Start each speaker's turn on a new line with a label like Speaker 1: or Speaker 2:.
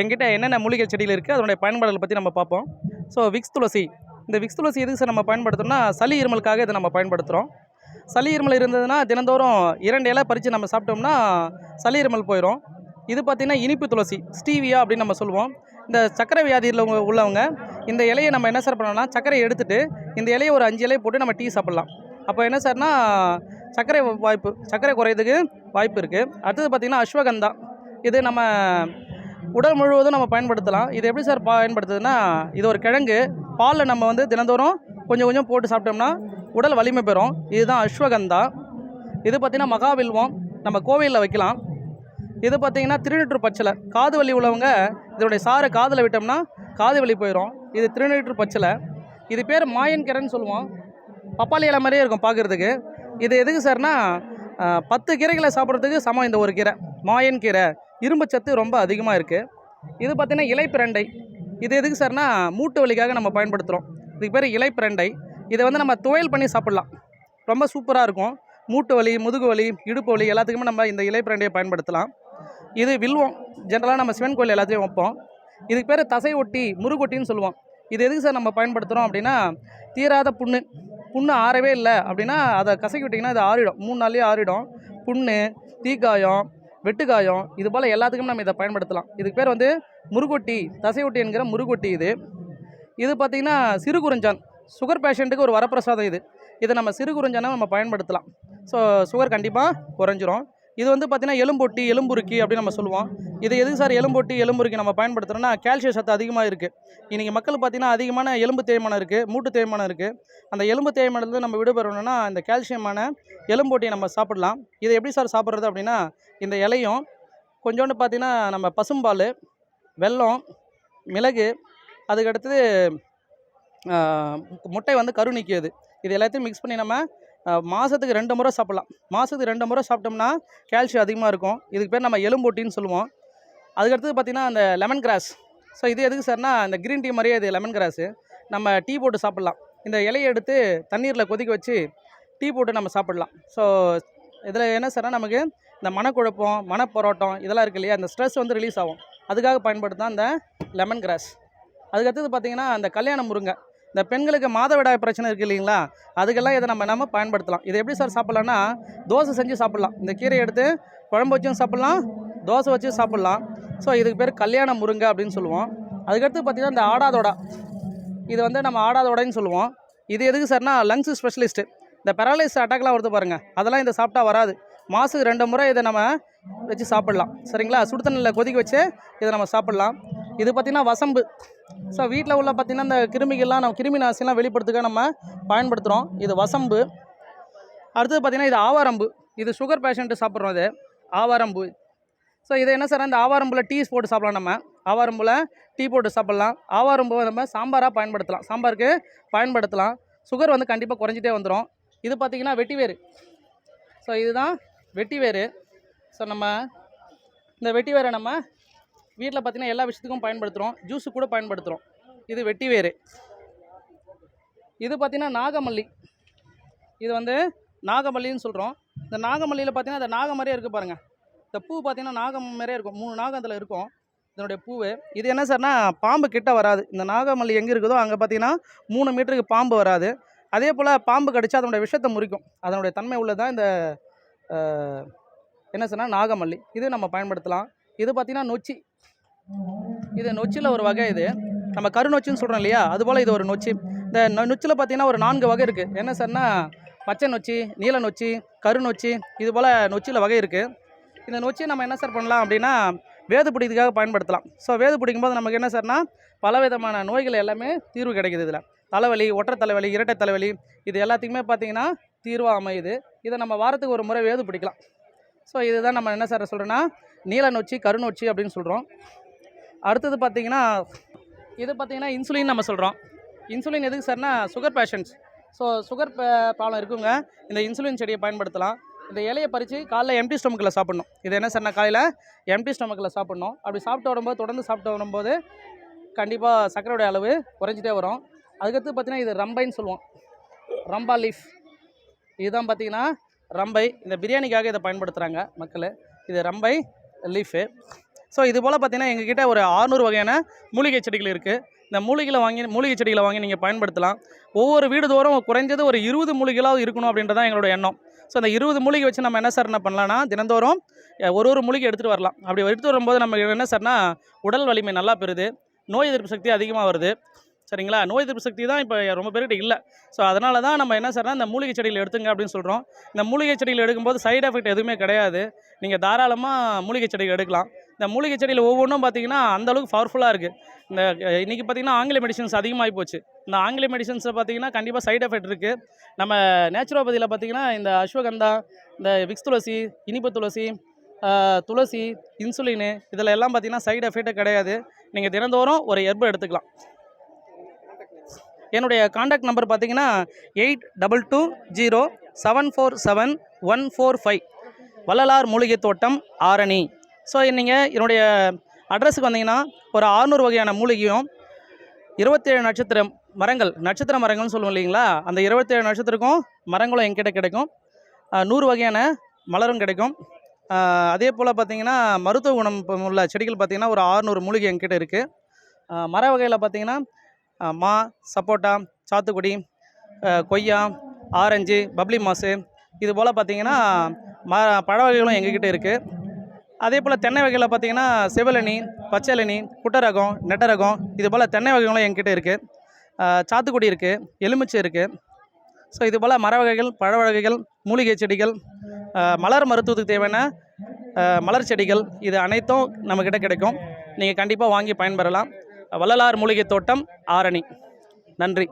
Speaker 1: எங்கிட்ட என்னென்ன மூலிகை செடிகள் இருக்குது அதனுடைய பயன்பாடுகளை பற்றி நம்ம பார்ப்போம். So Vicks Tulsi. இந்த விக்ஸ் துளசி எதுக்கு சார் நம்ம பயன்படுத்தணும்னா சளி இருமலுக்காக இதை நம்ம பயன்படுத்துகிறோம் சளி இருமல் இருந்ததுன்னா தினந்தோறும் இரண்டு இலை பறித்து நம்ம சாப்பிட்டோம்னா சளி இருமல் போயிடும் இது பார்த்திங்கன்னா இனிப்பு துளசி ஸ்டீவியா அப்படின்னு நம்ம சொல்லுவோம். இந்த சக்கரை வியாதியில் உள்ளவங்க இந்த இலையை நம்ம என்ன சார் பண்ணலாம்னா சக்கரையை எடுத்துகிட்டு இந்த இலையை ஒரு அஞ்சு இலையை போட்டு நம்ம டீ சாப்பிட்லாம். அப்போ என்ன சார்னா சர்க்கரை வாய்ப்பு சர்க்கரை குறையிறதுக்கு வாய்ப்பு இருக்குது அடுத்தது பார்த்திங்கன்னா அஸ்வகந்தா. இது நம்ம உடல் முழுவதும் நம்ம பயன்படுத்தலாம். இது எப்படி சார் பயன்படுத்துதுன்னா இது ஒரு கிழங்கு. பாலில் நம்ம வந்து தினந்தோறும் கொஞ்சம் கொஞ்சம் போட்டு சாப்பிட்டோம்னா உடல் வலிமை பெறும். இதுதான் அஸ்வகந்தா. இது பார்த்திங்கன்னா மகாவில்வம். நம்ம கோவிலில் வைக்கலாம். இது பார்த்திங்கன்னா திருநீற்று பச்சிலை. காது வலி உள்ளவங்க இதனுடைய சாரை காதில் விட்டோம்னா காது வலி போயிடும் இது திருநீற்று பச்சிலை. இது பேர் மாயன் கீரைன்னு சொல்லுவோம். பப்பாளி இலை மாதிரியே இருக்கும் பார்க்குறதுக்கு இது எதுக்கு சார்னா பத்து கீரைகளை சாப்பிட்றதுக்கு சமம் இந்த ஒரு கீரை. மாயன் கீரை இரும்பு சத்து ரொம்ப அதிகமாக இருக்குது இது பார்த்திங்கன்னா இலைப்பிரண்டை. இது எதுக்கு சார்னா மூட்டு வலிக்காக நம்ம பயன்படுத்துகிறோம் இதுக்கு பேர் இலைப்பிரண்டை. இதை வந்து நம்ம துவையல் பண்ணி சாப்பிட்லாம். ரொம்ப சூப்பராக இருக்கும். மூட்டு வலி முதுகு வலி இடுப்பு வலி எல்லாத்துக்குமே நம்ம இந்த இலைப்பிரண்டையை பயன்படுத்தலாம். இது வில்வம். ஜென்ரலாக நம்ம சிவன் கோயில் எல்லாத்தையும் வைப்போம். இதுக்கு பேர் தசை ஒட்டி முருகொட்டின்னு சொல்லுவோம். இது எதுக்கு சார் நம்ம பயன்படுத்துகிறோம் அப்படின்னா தீராத புண்ணு. புண்ணு ஆறவே இல்லை அப்படின்னா அதை கசக்கி விட்டிங்கன்னா அது ஆறிடும். மூணு நாள்லேயே ஆறிடும். புண்ணு தீக்காயம் வெட்டுக்காயம் இது போல் எல்லாத்துக்கும் நம்ம இதை பயன்படுத்தலாம். இதுக்கு பேர் வந்து முருகொட்டி தசை என்கிற முருகொட்டி இது. இது பார்த்திங்கன்னா சிறு குறிஞ்சான். சுகர் பேஷண்ட்டுக்கு ஒரு வரப்பிரசாதம் இது. இதை நம்ம சிறு குறிஞ்சானை நம்ம பயன்படுத்தலாம். ஸோ சுகர் கண்டிப்பாக குறைஞ்சிரும். இது வந்து பார்த்திங்கன்னா எலும்பொட்டி எலும்புருக்கி அப்படின்னு நம்ம சொல்லுவோம். இது எதுக்கு சார் எலும்பொட்டி எலும்புருக்கி நம்ம பயன்படுத்துகிறோம்னா கால்சியம் சத்து அதிகமாக இருக்குது இன்றைக்கி மக்கள் பார்த்திங்கன்னா அதிகமான எலும்பு தேய்மானம் இருக்குது மூட்டு தேய்மானம் இருக்குது அந்த எலும்பு தேய்மானத்துலேருந்து நம்ம விடுபெறணும்னா இந்த கால்சியமான எலும்பொட்டியை நம்ம சாப்பிடலாம். இதை எப்படி சார் சாப்பிட்றது அப்படின்னா இந்த இலையும் கொஞ்சோண்டு பார்த்திங்கன்னா நம்ம பசும்பால் வெல்லம் மிளகு அதுக்கடுத்து முட்டை வந்து கரு நிற்கிது இது எல்லாத்தையும் மிக்ஸ் பண்ணி நம்ம மாதத்துக்கு ரெண்டு முறை சாப்பிட்லாம். மாதத்துக்கு ரெண்டு முறை சாப்பிட்டோம்னா கால்சியம் அதிகமாக இருக்கும். இதுக்கு பேர் நம்ம எலும்பொட்டின்னு சொல்லுவோம். அதுக்கடுத்தது பார்த்திங்கன்னா அந்த லெமன் கிராஸ் ஸோ இது எதுக்கு சார்னா இந்த க்ரீன் டீ மாதிரியே இது லெமன் கிராஸு நம்ம டீ போட்டு சாப்பிட்லாம். இந்த இலையை எடுத்து தண்ணீரில் கொதிக்க வச்சு டீ போட்டு நம்ம சாப்பிட்லாம். ஸோ இதில் என்ன சார்னா நமக்கு இந்த மனக்குழப்பம் மனப்போராட்டம் இதெல்லாம் இருக்கு இல்லையா? அந்த ஸ்ட்ரெஸ் வந்து ரிலீஸ் ஆகும். அதுக்காக பயன்படுத்தான் இந்த லெமன் கிராஸ் அதுக்கடுத்தது பார்த்திங்கன்னா அந்த கல்யாண முருங்கை. இந்த பெண்களுக்கு மாதவிடாய் பிரச்சனை இருக்குது இல்லைங்களா? அதுக்கெல்லாம் இதை நம்ம நம்ம பயன்படுத்தலாம். இதை எப்படி சார் சாப்பிட்லான்னா தோசை செஞ்சு சாப்பிட்லாம். இந்த கீரையை எடுத்து குழம்பு வச்சும் சாப்பிட்லாம் தோசை வச்சு சாப்பிட்லாம். ஸோ இதுக்கு பேர் கல்யாண முருங்கை அப்படின்னு சொல்லுவோம். அதுக்கடுத்து பார்த்திங்கன்னா இந்த ஆடாதோடா இது வந்து நம்ம ஆடாதோடைன்னு சொல்லுவோம். இது எதுக்கு சார்னா லங்ஸ் ஸ்பெஷலிஸ்ட்டு இந்த பெராலைஸ் அட்டாக்லாம் வருது பாருங்கள் அதெல்லாம் இதை சாப்பிட்டா வராது. மாதத்துக்கு ரெண்டு முறை இதை நம்ம வச்சு சாப்பிட்லாம். சரிங்களா? சுடு கொதிக்க வச்சு இதை நம்ம சாப்பிட்லாம். இது பார்த்திங்கன்னா வசம்பு. ஸோ வீட்டில் உள்ள பார்த்திங்கன்னா இந்த கிருமிகள்லாம் நம்ம கிருமி நாசிலாம் வெளிப்படுத்துக்க நம்ம பயன்படுத்துகிறோம் இது வசம்பு. அடுத்தது பார்த்திங்கன்னா இது ஆவாரம்பு. இது சுகர் பேஷண்ட்டு சாப்பிட்றோம் இது. ஆவாரம்பு. ஸோ இது என்ன சார் அந்த ஆவாரம்பில் டீ போட்டு சாப்பிடலாம் நம்ம. ஆவாரம்பில் டீ போட்டு சாப்பிட்லாம். ஆவாரம்பு நம்ம சாம்பாராக பயன்படுத்தலாம். சாம்பாருக்கு பயன்படுத்தலாம். சுகர் வந்து கண்டிப்பாக குறைஞ்சிட்டே வந்துடும் இது பார்த்திங்கன்னா வெட்டிவேரு ஸோ இதுதான் வெட்டிவேரு ஸோ நம்ம இந்த வெட்டிவேரை நம்ம வீட்டில் பார்த்தீங்கன்னா எல்லா விஷயத்துக்கும் பயன்படுத்துகிறோம். ஜூஸு கூட பயன்படுத்துகிறோம். இது வெட்டிவேரு இது பார்த்திங்கன்னா நாகமல்லி. இது வந்து நாகமல்லின்னு சொல்கிறோம். இந்த நாகமல்லியில் பார்த்தீங்கன்னா இந்த நாகம் மாதிரியே இருக்குது பாருங்கள் இந்த பூ பார்த்தீங்கன்னா நாகம் மாதிரியே இருக்கும். மூணு நாகம் அதில் இருக்கும். இதனுடைய பூவு. இது என்ன சார்னா பாம்பு கிட்ட வராது. இந்த நாகமல்லி எங்கே இருக்குதோ அங்கே பார்த்தீங்கன்னா மூணு மீட்டருக்கு பாம்பு வராது. அதே போல் பாம்பு கடிச்சு அதனுடைய விஷத்தை முறிக்கும். அதனுடைய தன்மை உள்ளதான் இந்த என்ன சொன்னால் நாகமல்லி. இது நம்ம பயன்படுத்தலாம். இது பார்த்திங்கன்னா நொச்சி. இது நொச்சியில் ஒரு வகை இது. நம்ம கருநொச்சின்னு சொல்கிறோம் இல்லையா? அதுபோல் இது ஒரு நொச்சி. இந்த நொச்சில் நொச்சியில் பார்த்தீங்கன்னா ஒரு நான்கு வகை இருக்குது என்ன சார்னா பச்சை நொச்சி நீல நொச்சி கருநொச்சி இது போல் நொச்சியில் வகை இருக்குது இந்த நொச்சியை நம்ம என்ன சார் பண்ணலாம் அப்படின்னா வேது பிடிக்கிறதுக்காக பயன்படுத்தலாம். ஸோ வேது பிடிக்கும்போது நமக்கு என்ன சார்னா பலவிதமான நோய்கள் எல்லாமே தீர்வு கிடைக்குது இதில். தலைவலி ஒற்றை தலைவலி இரட்டை தலைவலி இது எல்லாத்துக்குமே பார்த்தீங்கன்னா தீர்வாக அமையுது. இதை நம்ம வாரத்துக்கு ஒரு முறை வேது பிடிக்கலாம். ஸோ இதுதான் நம்ம என்ன சார் சொல்கிறோன்னா நீல நொச்சி கருநொச்சி அப்படின்னு சொல்கிறோம் அடுத்தது பார்த்தீங்கன்னா இது பார்த்தீங்கன்னா இன்சுலின் நம்ம சொல்கிறோம் இன்சுலின் எதுக்கு சார்னா sugar patients so sugar problem இருக்குங்க. இந்த இன்சுலின் செடியை பயன்படுத்தலாம். இந்த இலையை பறித்து காலைல எம்டி ஸ்டொமக்கில் சாப்பிட்ணும். இது என்ன சார்னா காலையில் எம்டி ஸ்டொமக்கில் சாப்பிட்ணும். அப்படி சாப்பிட்டு வரும்போது தொடர்ந்து சாப்பிட்டு வரும்போது கண்டிப்பாக சர்க்கரையோட அளவு குறைஞ்சிட்டே வரும். அதுக்கடுத்து பார்த்தீங்கன்னா இது ரம்பைன்னு சொல்லுவோம். ரம்பா லீஃப் இதுதான் பார்த்தீங்கன்னா ரம்பை. இந்த பிரியாணிக்காக இதை பயன்படுத்துகிறாங்க மக்கள். இது ரம்பை லீஃபு ஸோ இது போல் பார்த்தீங்கன்னா எங்ககிட்ட ஒரு 600 வகையான மூலிகை செடிகள் இருக்குது இந்த மூலிகைகளை வாங்கி மூலிகை செடிகளை வாங்கி நீங்கள் பயன்படுத்தலாம். ஒவ்வொரு வீடு தோறும் குறைஞ்சது ஒரு இருபது மூலிகைகளாவது இருக்கணும் அப்படின்றதான் எங்களோட எண்ணம். ஸோ அந்த இருபது மூலிகை வச்சு நம்ம என்ன சார் என்ன பண்ணலாம்னா தினந்தோறும் ஒரு ஒரு மூலிகை எடுத்துகிட்டு வரலாம். அப்படி எடுத்துகிட்டு வரும்போது நம்ம என்ன சார்னா உடல் வலிமை நல்லா பெறுது. நோய் எதிர்ப்பு சக்தி அதிகமாக வருது. சரிங்களா? நோய் எதிர்ப்பு சக்தி தான் இப்போ ரொம்ப பேர்கிட்ட இல்லை. ஸோ அதனால தான் நம்ம என்ன சார்னா இந்த மூலிகை செடியில் எடுத்துங்க அப்படின்னு சொல்கிறோம் இந்த மூலிகை செடியில் எடுக்கும்போது சைடு எஃபெக்ட் எதுவுமே கிடையாது. நீங்கள் தாராளமாக மூலிகை செடிகள் எடுக்கலாம். இந்த மூலிகை செடியில் ஒவ்வொன்றும் பார்த்தீங்கன்னா அந்தளவுக்கு பவர்ஃபுல்லாக இருக்குது இந்த இன்றைக்கி பார்த்தீங்கன்னா ஆங்கில மெடிசன்ஸ் அதிகமாகி போச்சு. இந்த ஆங்கில மெடிசன்ஸில் பார்த்தீங்கன்னா கண்டிப்பாக சைடு எஃபெக்ட் இருக்குது நம்ம நேச்சுரோபதியில் பார்த்தீங்கன்னா இந்த அஸ்வகந்தா இந்த விக்ஸ் துளசி இனிப்பு துளசி துளசி இன்சுலின் இதில் எல்லாம் பார்த்தீங்கன்னா சைடு எஃபெக்ட்டே கிடையாது. நீங்கள் தினந்தோறும் ஒரு எர்பு எடுத்துக்கலாம். என்னுடைய காண்டாக்ட் நம்பர் பார்த்தீங்கன்னா eight double two zero seven four seven one four five Vallalar மூலிகை தோட்டம் ஆரணி. ஸோ நீங்கள் என்னுடைய அட்ரஸுக்கு வந்தீங்கன்னா ஒரு 600 வகையான மூலிகையும் இருபத்தேழு நட்சத்திரம் மரங்கள் நட்சத்திர மரங்கள்னு சொல்லுவோம் இல்லைங்களா? அந்த இருபத்தேழு நட்சத்திரக்கும் மரங்களும் எங்கிட்ட கிடைக்கும். நூறு வகையான மலரும் கிடைக்கும். அதே போல் பார்த்தீங்கன்னா மருத்துவ குணம் உள்ள செடிகள் பார்த்திங்கன்னா ஒரு 600 மூலிகை எங்கிட்ட இருக்குது மர வகையில் பார்த்தீங்கன்னா மா சப்போட்டா சாத்துக்குடி கொய்யா ஆரஞ்சு பப்ளி மாஸு இது போல் பார்த்தீங்கன்னா ம பழ வகைகளும் எங்ககிட்ட இருக்குது அதே போல் தென்னை வகையில் பார்த்தீங்கன்னா செவலனி பச்சலனி குட்டரகம் நெட்டரகம் இது போல் தென்னை வகைகளும் என்கிட்ட இருக்குது சாத்துக்குடி இருக்குது எலுமிச்சை இருக்குது ஸோ இது போல் மர வகைகள் பழ வகைகள் மூலிகை செடிகள் மலர் மருத்துவத்துக்கு தேவையான மலர் செடிகள் இது அனைத்தும் நம்மக்கிட்ட கிடைக்கும். நீங்கள் கண்டிப்பாக வாங்கி பயன்பெறலாம். வள்ளலார் மூலிகை தோட்டம் ஆரணி. நன்றி.